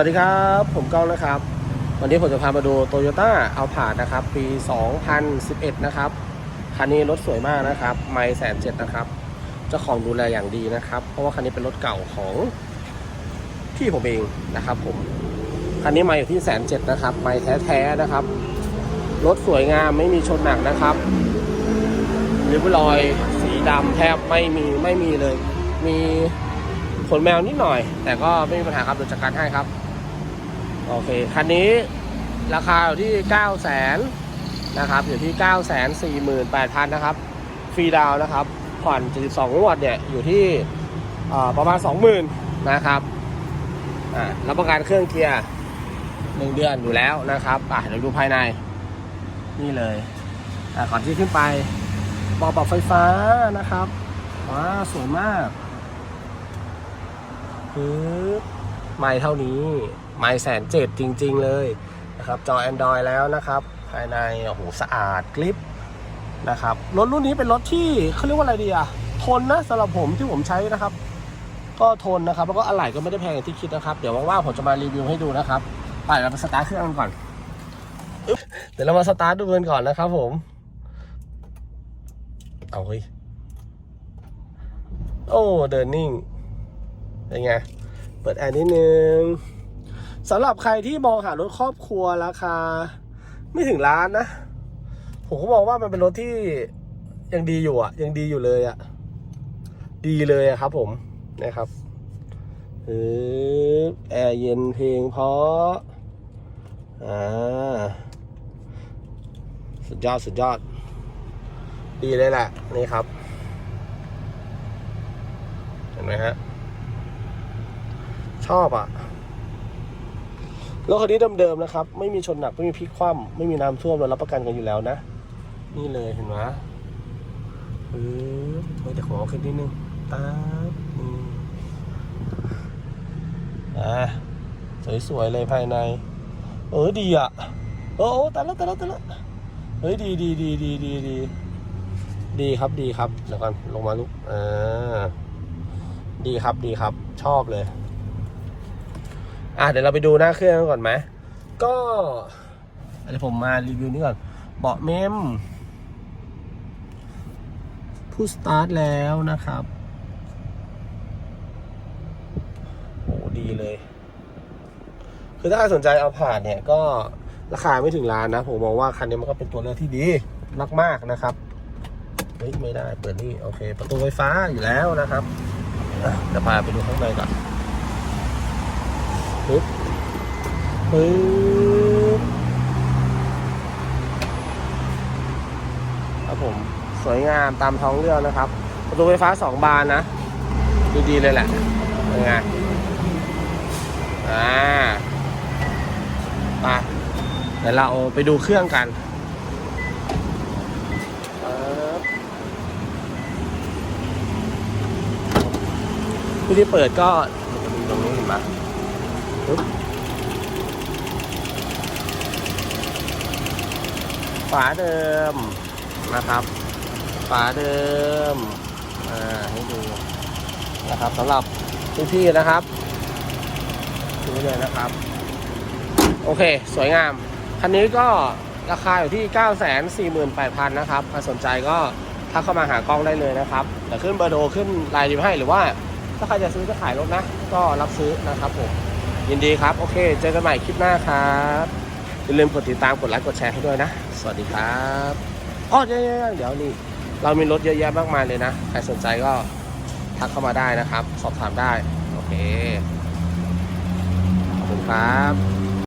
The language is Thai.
วัสดีครับ ผมก้องนะครับ วันนี้ผมจะพามาดู Toyota a l p a r d นะครับ ปี 2011 นะครับ คันนี้รถสวยมากนะครับ ไม่แสนเจ็ดนะครับ เจ้าของดูแลอย่างดีนะครับ เพราะว่าคันนี้เป็นรถเก่าของพี่ผมเองนะครับ ผม คันนี้มาอยู่ที่แสนเจ็ดนะครับ ไม่แท้ๆนะครับ รถสวยงามไม่มีชนหนักนะครับริบรอยสีดำแทบไม่มีไม่มีเลย มีขนแมวนิดหน่อย แต่ก็ไม่มีปัญหาครับดี๋ยจัดการให้ครับ โอเค คันนี้ราคาอยู่ที่ 9 0 0 0 0นะครับ อยู่ที่ 9 4 8 0 0 0 นะครับ ฟรีดาวนะครับ ผ่อน 72งวดเนี่ย อยู่ที่ประมาณ 20,000 นะครับรับประกันเครื่องเกียร์หนึ่งเดือนอยู่แล้วนะครับอะเดี๋ยวดูภายใน นี่เลยก่อนที่ขึ้นไปบาะปรับไฟฟ้านะครับ ว้า สวยมากปึ๊บไม่เท่านี้ ไม่แสนเจ็ดจริง ๆ เลยนะครับจอ Android แล้วนะครับ ภายในโอ้โหสะอาดกริปนะครับรถรุ่นนี้เป็นรถที่เขาเรียกว่าอะไรดีอะทนนะสำหรับผมที่ผมใช้นะครับ ก็ทนนะครับ แล้วก็อะไหล่ก็ไม่ได้แพงอย่างที่คิดนะครับ เดี๋ยวว่างๆผมจะมารีวิวให้ดูนะครับไปเราไปสตาร์ทเครื่องกันก่อนเดี๋ยวเรามาสตาร์ทดูกันก่อนนะครับผม เอาเฮ้ย โอ้ เดินนิ่ง เป็นไง เปิดแอร์นิดนึง สำหรับใครที่มองหารถครอบครัวราคา ไม่ถึงล้านนะ ผมก็มองว่ามันเป็นรถที่ยังดีอยู่อะ ยังดีอยู่เลยอะ ดีเลยอะครับ ผมนะครับออแอร์เย็นเพลงเพราะอ่าสุดยอดสุดยอด ดีเลยแหละ นี่ครับ เห็นไหมฮะ ชอบอะ รถคันนี้เดิมๆนะครับ ไม่มีชนหนักไม่มีพลิกคว่ำไม่มีน้ำท่วมเรารับประกันกันอยู่แล้วนะ นี่เลยเห็นไหมเออเฮ้ยแต่ขอขึ้นนิดนึงป๊าบอะสวยๆเลยภายใน เออดีอะโอ้โอ้แต่ละแต่ละแต่ละเฮ้ยดีดีดีดีดีดีดีครับดีครับเดี๋ยวก่อนลงมาลุกอ่าดีครับดีครับ ชอบเลย อะเดี๋ยวเราไปดูหน้าเครื่องก่อนไหมก็เดี๋ยวผมมารีวิวนี้ก่อน เบาะเมมผู้สตาร์ทแล้วนะครับโอ้ดีเลย คือถ้าใครสนใจเอาผ่านเนี่ยก็ราคาไม่ถึงล้านนะ ผมมองว่าคันนี้มันก็เป็นตัวเลือกที่ดีมากๆนะครับเฮ้ยไม่ได้เปิดนี่ โอเค ประตูไฟฟ้าอยู่แล้วนะครับอะเดี๋ยวพาไปดูข้างในก่อน ปึ๊บปึ๊บครับผมสวยงามตามท้องเรื่องนะครับ ประตูไฟฟ้าสองบานนะดูดีเลยแหละยังไงอ่าไปเดี๋ยวเราไปดูเครื่องกันปึ๊บวิธีเปิดก็ตรงนี้เห็นไหม ปึ๊บฝาเดิมนะครับ ฝาเดิมอ่าให้ดูนะครับสำหรับพี่ๆนะครับดูเลยนะครับ โอเค สวยงาม คันนี้ก็ราคาอยู่ที่ 948,000 นะครับใครสนใจก็ทักเข้ามาหากล้องได้เลยนะครับเดี๋ยวขึ้นเบอร์โทรขึ้นไลน์อยู่ให้หรือว่า ถ้าใครจะซื้อจะขายรถนะ ก็รับซื้อนะครับผม ยินดีครับ โอเค เจอกันใหม่คลิปหน้าครับ อย่าลืมกดติดตาม กดไลค์ กดแชร์ให้ด้วยนะ สวัสดีครับอ๋อเดี๋ยวๆๆเดี๋ยวนี่ เรามีรถเยอะแยะมากมายเลยนะ ใครสนใจก็ทักเข้ามาได้นะครับ สอบถามได้ โอเค ขอบคุณครับ